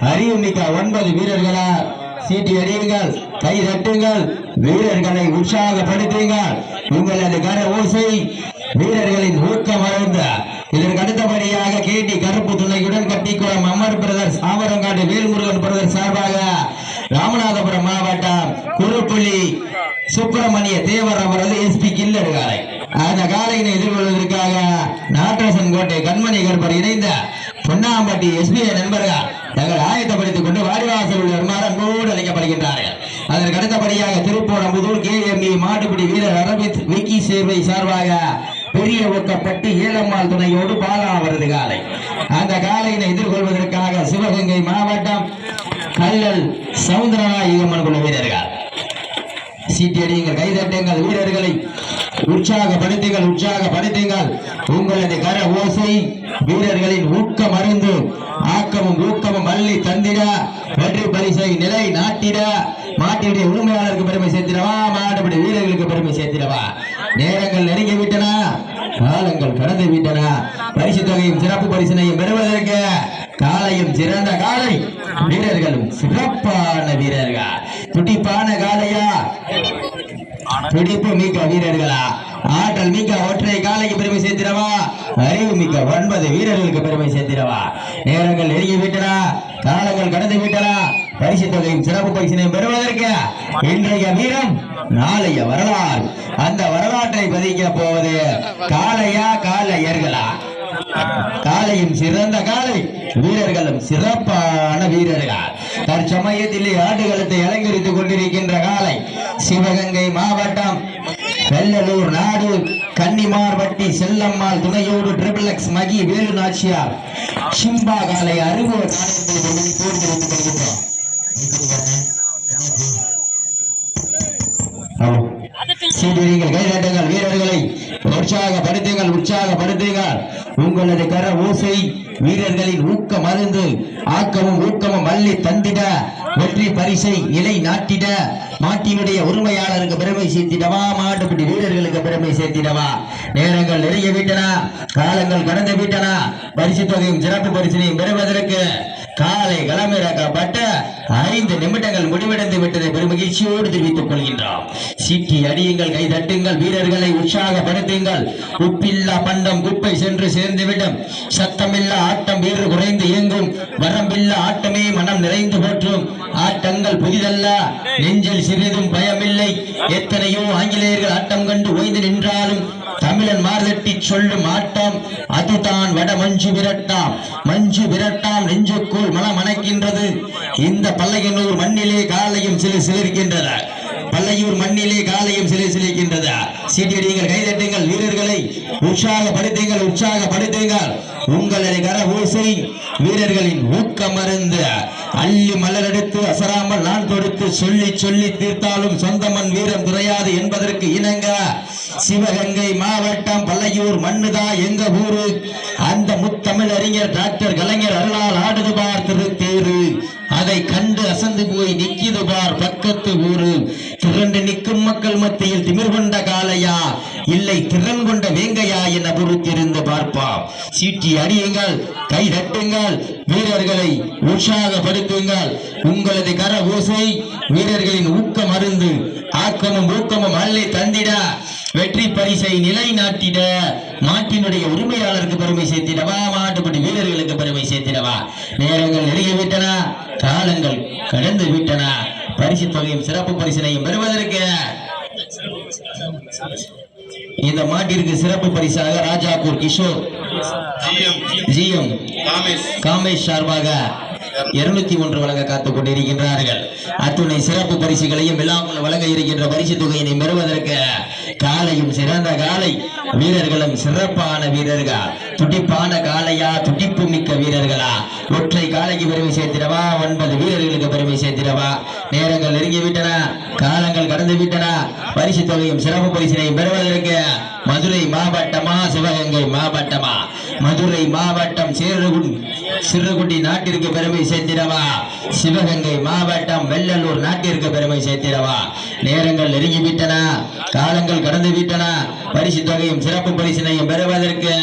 அறிவுமிக்க ஒன்பது வீரர்களா? சீட்டி அறியுங்கள் கை தட்டுங்கள் வீரர்களை உற்சாகப்படுத்துங்கள். உங்களது கர ஓசை வீரர்களின் ஊக்கம் அழுந்த இதற்கு அடுத்தபடியாக கேட்டி கருப்பு துணையுடன் கட்டிக்குளம் அமர் பிரதர்ஸ் ஆவரங்காடு வேல்முருகன் பிரதர் சார்பாக ராமநாதபுரம் மாவட்டம் குருப்புள்ளி சுப்பிரமணிய தேவர் அவரது எஸ்பி கில்லர் காலை. அந்த காலையினை எதிர்கொள்வதற்காக நாட்டரசன் கோட்டை கண்மணி கருப்பர் இணைந்த பொன்னாம்பட்டி எஸ்பிஐ நண்பர்கள் தங்கள் ஆயத்தப்படுத்திக் கொண்டு வாடிவாசல் உள்ள வருமாறு அன்போடு அழைக்கப்படுகின்றார்கள். அதற்கு அடுத்தபடியாக திருப்போணம்புதூர் கே எம் இ மாட்டுப்பிடி வீரர் அரவிந்த் விக்கி சேர்வை சார்பாக பெரிய ஒக்கப்பட்டு ஏலம்மாள் துணையோடு பாலா அவரது காலை. அந்த காலையினை எதிர்கொள்வதற்காக சிவகங்கை மாவட்டம் கல்லல் சவுந்தரநாயகம்மன் குழு வீரர்கள். சீட்டியடியுங்கள் கைதட்டுங்கள் வீரர்களை உற்சாகப்படுத்துங்கள் உற்சாகப்படுத்துங்கள். உங்களது கர ஓசை வீரர்களின் ஊக்க மருந்து ஆக்கமும் ஊக்கமும் தந்திட வெற்றி பரிசை நிலை நாட்டிட மாட்டியுடைய உரிமையாளருக்கு பெருமை சேர்த்திடவா மாடுபடி வீரர்களுக்கு பெருமை சேர்த்திடவா? நேரங்கள் நெருங்கி விட்டன காலங்கள் கடந்து விட்டன. பரிசு தொகையும் சிறப்பு பரிசினையும் பெறுவதற்கு காலையும் சிறந்த காலை வீரர்களும் சிறப்பான வீரர்கள்? துடிப்பான காலையா? துடிப்பு மிக்க வீரர்களா? ஆற்றல் மிக்க ஒற்றை காலைக்கு பெருமை சேர்த்திடவா? மிக்க ஒன்பது வீரர்களுக்கு பெருமை சேர்த்திடவா? நேரங்கள் நெருங்கி விட்டனா காலங்கள் கடந்து விட்டனா பரிசு தொகையும் சிறப்பு பரிசினையும் பெறுவதற்கு இன்றைய வீரம் நாளைய வரலாறு. அந்த வரலாற்றை பதிக்க போவது காளையா காளையர்களா? காலையும் சிறந்த காலை வீரர்களும் சிறப்பான வீரர்கள்? தற்சமயத்திலே ஆடுகளத்தை அலங்கரித்துக் கொண்டிருக்கின்ற காலை சிவகங்கை மாவட்டம் வெள்ளலூர் கன்னிமார் வட்டி செல்லம்மாள் துணையோடு triple X Mahi Velu Nachiyar. Simba காலை அருவ காலத்தை போர்ந்து கொள்கின்றோம் ஆமா. கைதட்டுங்கள் வீரர்களை உற்சாகப்படுத்துங்கள் உற்சாகப்படுத்துங்கள். உங்களது கர ஓசை வீரர்களின் ஊக்கம் மருந்து ஆக்கமும் ஊக்கமும் வள்ளி தந்திட வெற்றி பரிசை இலை நாட்டிட மாட்டினுடைய உரிமையாளருக்கு பெருமை சேர்த்திடவா மாட்டுப்பட்டி வீரர்களுக்கு பெருமை சேர்த்திடவா? நேரங்கள் நிறைய விட்டன காலங்கள் கடந்து விட்டன பரிசு தொகையும் சிறப்பு பரிசினையும் பெறுவதற்கு காலை களமிறக்கப்பட்ட ஐந்து நிமிடங்கள் முடிவடைந்து விட்டதை பெருமகிழ்ச்சியோடு தெரிவித்துக் கொள்கின்றோம். சீட்டி அடியுங்கள் கை தட்டுங்கள் வீரர்களை உற்சாகப்படுத்துங்கள். உப்பில்லா பண்டம் குப்பை சென்று சேர்ந்துவிடும். சத்தமில்லா ஆட்டம் வீறு குறைந்து இயங்கும். வரம்பில்ல ஆட்டமே மனம் நிறைந்து போற்றும். ஆட்டங்கள் புதிதல்ல. நெஞ்சில் சிறிதும் பயமில்லை. எத்தனையோ ஆங்கிலேயர்கள் ஆட்டம் கண்டு ஓய்ந்து நின்றாலும் தமிழன் மார்தட்டி சொல்லும் ஆட்டம் அதுதான் வட மஞ்சு விரட்டாம். மஞ்சு விரட்டாம் நெஞ்சுக்குள் மனம் அணைக்கின்றது. இந்த பல்லையனூர் மண்ணிலே காலையும் சிலு சிலிர்க்கின்றன. பல்லையூர் மண்ணிலே காலையும் சிலை சிலிக்கின்றது சீட்டியடிங்கள் கைதட்டுங்கள் வீரர்களை உற்சாகப்படுத்துங்கள் உற்சாகப்படுத்துங்கள். உங்களது கர ஓசை வீரர்களின் ஊக்க மருந்து அள்ளி மலரெடுத்து அசராமல் நான் தொடுத்து சொல்லி சொல்லி தீர்த்தாலும் சொந்தமன் வீரம் துறையாது என்பதற்கு இணங்க சிவகங்கை மாவட்டம் பல்லையூர் மண்ணுதா எங்க ஊரு? அந்த முத்தமிழ் அறிஞர் டாக்டர் கலைஞர் அருளால் ஆடுது பார் திருத்தேரு. அதை கண்டு அசந்து போய் நிக்கிது பார் பக்கத்து ஊரு. திரண்டு நிற்கும் மக்கள் மத்தியில் திமிர் கொண்ட காலையா இல்லை திறன் கொண்ட வேங்கையா என பொறுத்திருந்து பார்ப்பாம். சீட்டி அடியுங்கள் கை தட்டுங்கள் வீரர்களை உற்சாகப்படுத்துங்கள். உங்களது கர ஓசை வீரர்களின் ஊக்கம் அருந்து ஆக்கமும் ஊக்கமும் அல்லை தந்திட வெற்றி பரிசை நிலைநாட்டிட நாட்டினுடைய உரிமையாளருக்கு பெருமை சேர்த்திடவா? மாட்டுப்படி வீரர்களுக்கு பெருமை சேர்த்திடவா? நேரங்கள் நெருங்கிவிட்டன காலங்கள் கடந்து விட்டன. பரிசு தொகையும் சிறப்பு பரிசினையும் பெறுவதற்கு இந்த மாட்டிற்கு சிறப்பு பரிசாக ராஜாப்பூர் கிஷோர் ஜிஎம் காமேஷ். சார்பாக இருநூத்தி ஒன்று வழங்க காத்துக் கொண்டிருக்கின்றார்கள். அத்துணை சிறப்பு பரிசுகளையும் இல்லாமல் வழங்க இருக்கின்ற பரிசு தொகையினை பெறுவதற்கு காலையும் சிறந்த காலை வீரர்களும் சிறப்பான வீரர்கள்? துடிப்பான காளையா? துடிப்பு மிக்க வீரர்களா? ஒற்றை காலைக்கு பெருமை சேர்த்திடவா? ஒன்பது வீரர்களுக்கு பெருமை சேர்த்திடவா? நேரங்கள் நெருங்கி விட்டன காலங்கள் கடந்து விட்டன பரிசு தொகையும் சிறப்பு பரிசினையும் பெறுவதற்கு மதுரை மாவட்டமா சிவகங்கை மாவட்டமா? மதுரை மாவட்டம் சேருகுடி சிறுகுடி நாட்டிற்கு பெருமை சேர்த்திடவா? சிவகங்கை மாவட்டம் வெள்ளலூர் நாட்டிற்கு பெருமை சேர்த்திடவா? நேரங்கள் நெருங்கி விட்டன காலங்கள் கடந்து விட்டன பரிசு தொகையும் சிறப்பு பரிசினையும் பெறுவதற்கு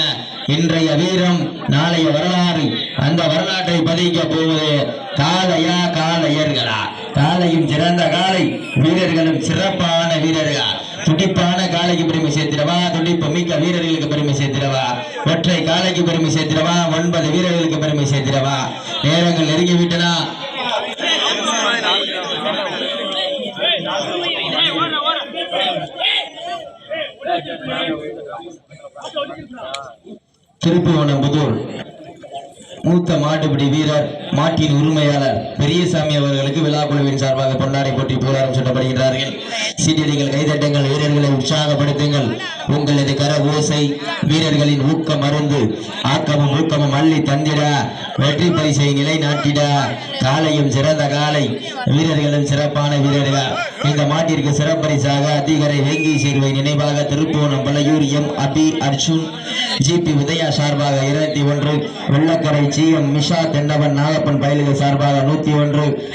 இன்றைய வீரம் நாளைய வரலாறு. அந்த வரலாற்றை பதிக்க போவது காளையா காளையர்களா? காளையும் சிறந்த காளை வீரர்களும் சிறப்பான வீரர்களா? துடிப்பான காளைக்கு பெருமை சேர்த்திடவா? துடிப்பு மிக்க வீரர்களுக்கு பெருமை சேர்த்திடவா? ஒற்றை காளைக்கு பெருமை சேர்த்திடவா? ஒன்பது வீரர்களுக்கு பெருமை சேர்த்திடவா? நேரங்கள் நெருங்கி விட்டனா திருப்புவனம்புதூர் மூத்த மாட்டுப்பிடி வீரர் மாட்டின் உரிமையாளர் பெரியசாமி அவர்களுக்கு விழா குழுவின் சார்பாக பொன்னாடை போட்டி புகழாரம் சொல்லப்படுகின்றார்கள் சீட்டடிகள் கைதட்டங்கள் வீரர்களை உற்சாகப்படுத்துங்கள். உங்களது கர ஓசை வீரர்களின் ஊக்க மருந்து. ஆக்கமும் ஊக்கமும் அள்ளி தந்திட. வெற்றி பரிசை நிலைநாட்டிட. காலையும் சிறந்த காலை. வீரர்களும் சிறப்பான வீரர்கள். இந்த மாட்டிற்கு சிறப்பரிசாக அதிகரை வேங்கி சேர்வை நினைவாக Thirupponam Pazhayur M. Abi Arjun. G P Udhaya சார்பாக இருபத்தி ஒன்று. Vellakarai G M. மிஷா Thennavan Nagappan பயலுக சார்பாக நூத்தி ஒன்று.